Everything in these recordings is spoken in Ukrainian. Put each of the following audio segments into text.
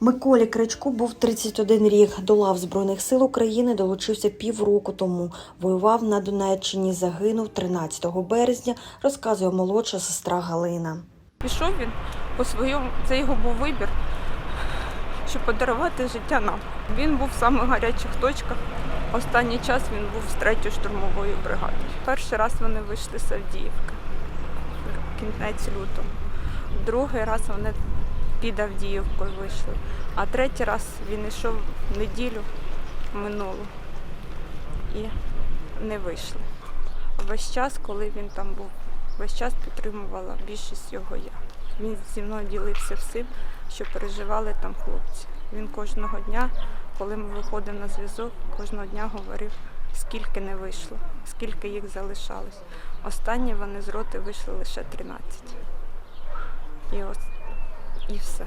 Миколі Кричку був 31 рік. До лав Збройних сил України долучився півроку тому. Воював на Донеччині, загинув 13 березня, розказує молодша сестра Галина. Пішов він по своєму, це його був вибір, щоб подарувати життя нам. Він був в самих гарячих точках. Останній час він був з 3-ї штурмової бригади. Перший раз вони вийшли з Авдіївки, кінець лютого. Другий раз вони під Авдіївкою вийшли. А третій раз він йшов в неділю минулу і не вийшли. Весь час, коли він там був, весь час підтримувала більшість його я. Він зі мною ділився всім, що переживали там хлопці. Він кожного дня, коли ми виходимо на зв'язок, кожного дня говорив, скільки не вийшло, скільки їх залишалось. Останні вони з роти вийшли лише 13. І ось і все.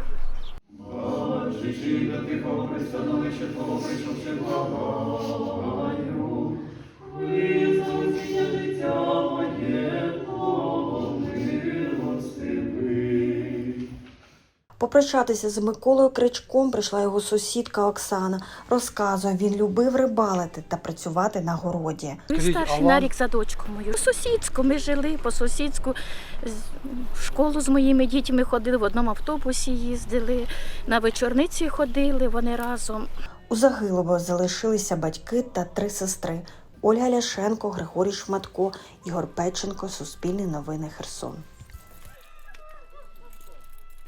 Попрощатися з Миколою Кричком прийшла його сусідка Оксана. Розказує, він любив рибалити та працювати на городі. Він старший на рік за дочку мою. По сусідську ми жили, по сусідську в школу з моїми дітьми ходили, в одному автобусі їздили, на вечорниці ходили вони разом. У загиблого залишилися батьки та три сестри: Ольга Ляшенко, Григорій Шматко, Ігор Печенко, Суспільні новини Херсон.